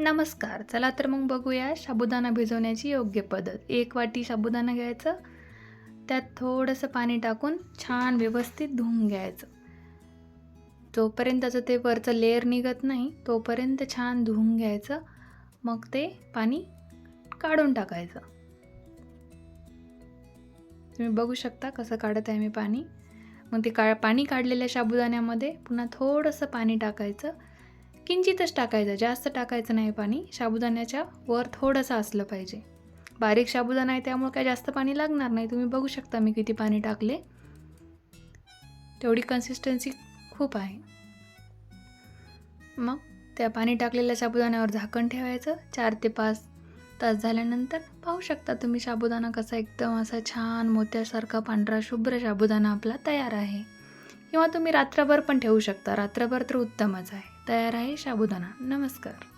नमस्कार चला तर मग बघूया साबुदाणा भिजवण्याची योग्य पद्धत. एक वाटी साबुदाणा घ्यायचं त्यात थोडंसं पाणी टाकून छान व्यवस्थित धुवून घ्यायचं. जोपर्यंत त्याचं ते वरचं लेअर निघत नाही तोपर्यंत छान धुवून घ्यायचं मग ते पाणी काढून टाकायचं. तुम्ही बघू शकता कसं काढत आहे मी पाणी. मग ते का पाणी काढलेल्या साबुदाण्यामध्ये पुन्हा थोडंसं पाणी टाकायचं किंचितच टाकायचं जास्त टाकायचं नाही पाणी. साबुदाण्याच्या वर थोडंसं असलं पाहिजे. बारीक साबुदाणा आहे त्यामुळे काय जास्त पाणी लागणार नाही. तुम्ही बघू शकता मी किती पाणी टाकले. तेवढी कन्सिस्टन्सी खूप आहे. मग त्या पाणी टाकलेल्या साबुदाण्यावर झाकण ठेवायचं. चार ते पाच तास झाल्यानंतर पाहू शकता तुम्ही साबुदाणा कसा एकदम असा छान मोत्यासारखा पांढरा शुभ्र साबुदाणा आपला तयार आहे. किंवा तुम्ही रात्रभर पण ठेवू शकता. रात्रभर तर उत्तमच आहे. तयार आहे साबुदाणा नमस्कार.